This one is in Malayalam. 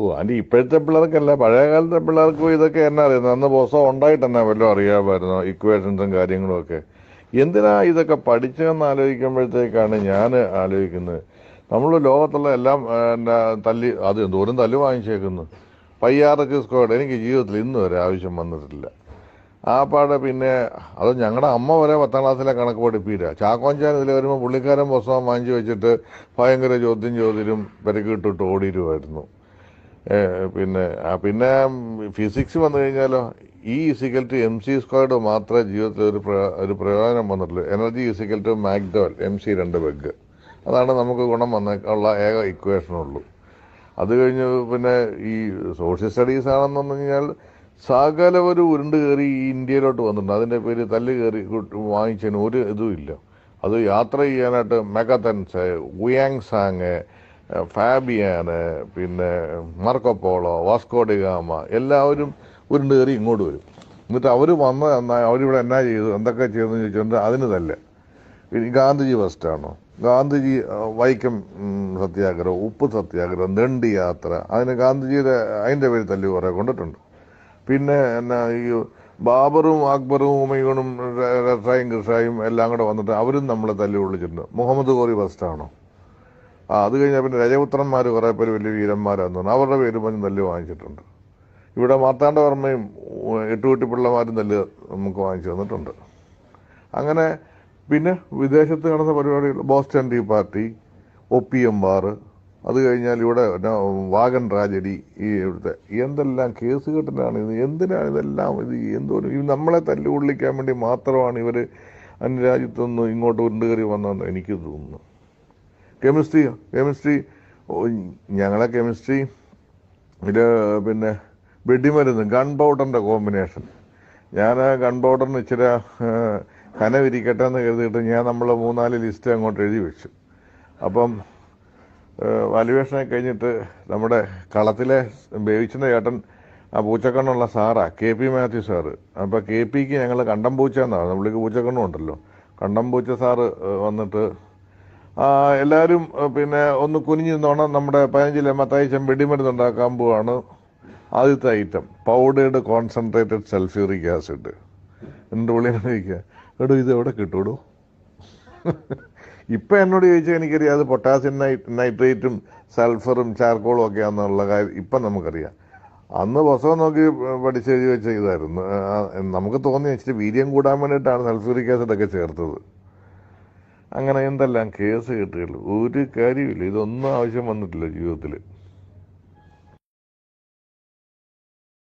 ഓ അതിന്റെ ഇപ്പോഴത്തെ പിള്ളേർക്കല്ല പഴയ കാലത്തെ പിള്ളേർക്കും ഇതൊക്കെ എന്നാ അറിയുന്നത് അന്ന് പുസ്തകം ഉണ്ടായിട്ട് തന്നെ വല്ലതും അറിയാമായിരുന്നു ഇക്വേഷൻസും കാര്യങ്ങളും ഒക്കെ? എന്തിനാ ഇതൊക്കെ പഠിച്ചതെന്ന് ആലോചിക്കുമ്പോഴത്തേക്കാണ് ഞാൻ ആലോചിക്കുന്നത്. നമ്മൾ ലോകത്തുള്ള എല്ലാം തല്ലി അത് എന്തോരം തല്ലി വാങ്ങിച്ചേക്കുന്നു. പയ്യാറൊക്കെ സ്ക്വാഡ് എനിക്ക് ജീവിതത്തിൽ ഇന്ന് വരെ ആവശ്യം വന്നിട്ടില്ല. ആ പാടെ പിന്നെ അത് ഞങ്ങളുടെ അമ്മ വരെ പത്താം ക്ലാസ്സിലെ കണക്ക് പഠിപ്പിക്കുക ചാക്കോഞ്ചാൻ ഇതിൽ വരുമ്പോൾ പുള്ളിക്കാരൻ പുസ്തകം വാങ്ങിച്ചു വെച്ചിട്ട് ഭയങ്കര ചോദ്യം ചോദ്യം പെരക്കിട്ടിട്ട് ഓടിയിരുമായിരുന്നു പിന്നെ പിന്നെ ഫിസിക്സ് വന്നു കഴിഞ്ഞാലോ ഈ equal to M C squared മാത്രമേ ജീവിതത്തിൽ ഒരു ഒരു പ്രയോജനം വന്നിട്ടുള്ളൂ. എനർജി ഇസിക്കൽ ടു മാക്ഡോൽ എം സി രണ്ട് ബെഗ് അതാണ് നമുക്ക് ഗുണം വന്നേക്കുള്ള ഏക ഇക്വേഷനുള്ളൂ അത് കഴിഞ്ഞ് പിന്നെ ഈ സോഷ്യൽ സ്റ്റഡീസ് ആണെന്ന് പറഞ്ഞു കഴിഞ്ഞാൽ സകല ഒരു ഉരുണ്ട് കയറി ഈ ഇന്ത്യയിലോട്ട് വന്നിട്ടുണ്ട്. അതിന്റെ പേര് തല്ല് കയറി വാങ്ങിച്ചതിന് ഒരു ഇതും ഇല്ല. അത് യാത്ര ചെയ്യാനായിട്ട് മെഗതൻസ് ഉയാങ് സാങ് ഫാബിയാന് പിന്നെ മാർക്കോപോളോ വാസ്കോഡിഗാമ എല്ലാവരും ഉരുണ്ട് കയറി ഇങ്ങോട്ട് വരും. എന്നിട്ട് അവർ വന്ന് അവരിവിടെ എന്നാ ചെയ്തു എന്തൊക്കെ ചെയ്തെന്ന് ചോദിച്ചുകൊണ്ട് അതിന് ഇനി ഗാന്ധിജി ഫസ്റ്റാണോ ഗാന്ധിജി വൈക്കം സത്യാഗ്രഹം ഉപ്പ് സത്യാഗ്രഹം ദണ്ഡി യാത്ര അതിന് ഗാന്ധിജിയുടെ അതിന്റെ പേര് തല്ലി കുറേ കൊണ്ടിട്ടുണ്ട്. പിന്നെ എന്നാ ഈ ബാബറും അക്ബറും ഉമയൂണും റസായും കൃഷായും എല്ലാം കൂടെ വന്നിട്ട് അവരും നമ്മളെ തല്ലി വിളിച്ചിട്ടുണ്ട് മുഹമ്മദ് കോറി ഫസ്റ്റാണോ ആ അത് കഴിഞ്ഞാൽ പിന്നെ രജപുത്രന്മാർ കുറേ പേര് വലിയ വീരന്മാരാന്ന് പറഞ്ഞു. അവരുടെ പേര് പറഞ്ഞ് നെല്ല് വാങ്ങിച്ചിട്ടുണ്ട്. ഇവിടെ മാർത്താണ്ഡവർമ്മയും എട്ടുകുട്ടിപ്പിള്ളമാരും നെല്ല് നമുക്ക് വാങ്ങിച്ചു തന്നിട്ടുണ്ട്. അങ്ങനെ പിന്നെ വിദേശത്ത് നടന്ന പരിപാടികൾ Boston tea party opium bar അത് കഴിഞ്ഞാൽ ഇവിടെ വാഗൺ ട്രാജഡി ഈ ഇവിടുത്തെ. എന്തെല്ലാം കേസ് കെട്ടിനാണ് ഇത്? എന്തിനാണ് ഇതെല്ലാം ഇത്? എന്തോ നമ്മളെ തല്ലുകൊള്ളിക്കാൻ വേണ്ടി മാത്രമാണ് ഇവർ അന്യരാജ്യത്തുനിന്ന് ഇങ്ങോട്ട് ഉരുണ്ടുകയറി വന്നതെന്ന് എനിക്ക് തോന്നുന്നു. Chemistry chemistry. ഞങ്ങളെ കെമിസ്ട്രി ഇത് പിന്നെ വെടിമരുന്ന് ഗൺ പൗഡറിന്റെ കോമ്പിനേഷൻ. ഞാൻ ഗൺ പൗഡറിന് ഇച്ചിരി കനവിരിക്കട്ടെ എന്ന് കരുതിയിട്ട് ഞാൻ നമ്മൾ മൂന്നാൽ ലിസ്റ്റ് അങ്ങോട്ട് എഴുതി വെച്ചു. അപ്പം വാലുവേഷനെ കഴിഞ്ഞിട്ട് നമ്മുടെ കളത്തിലെ ബേവിച്ചിന്റെ ചേട്ടൻ ആ പൂച്ചക്കണ്ണുള്ള സാറാ കെ പി മാത്യു സാറ്. അപ്പോൾ കെ പിക്ക് ഞങ്ങൾ കണ്ടം പൂച്ച എന്നാണ് നമ്മളിക്ക് പൂച്ചക്കണ്ണുണ്ടല്ലോ കണ്ടം പൂച്ച സാറ് വന്നിട്ട് എല്ലാവരും പിന്നെ ഒന്ന് കുനിഞ്ഞു നിന്നോണം. നമ്മുടെ പതിനഞ്ചിലെ മത്തായിച്ചൻ വെടിമരുന്ന് ഉണ്ടാക്കാൻ പോവാണ്. ആദ്യത്തെ item powdered concentrated sulphuric acid എന്റെ വിളിയാണ് ചോദിക്കുക എടോ ഇത് എവിടെ കിട്ടൂടു? ഇപ്പം എന്നോട് ചോദിച്ചാൽ എനിക്കറിയാം അത് പൊട്ടാസ്യം നൈട്രേറ്റും സൾഫറും ചാർക്കോളും ഒക്കെ ആണെന്നുള്ള കാര്യം ഇപ്പം നമുക്കറിയാം. അന്ന് പുസ്തകം നോക്കി പഠിച്ച് എഴുതി വെച്ച ഇതായിരുന്നു. നമുക്ക് തോന്നി വെച്ചിട്ട് വീര്യം കൂടാൻ വേണ്ടിയിട്ടാണ് സൾഫ്യൂറിക് ആസിഡ് ഒക്കെ ചേർത്തത്. അങ്ങനെ എന്തെല്ലാം കേസ് കിട്ടുകയുള്ളൂ ഒരു കാര്യമില്ല ഇതൊന്നും ആവശ്യം വന്നിട്ടില്ല ജീവിതത്തിൽ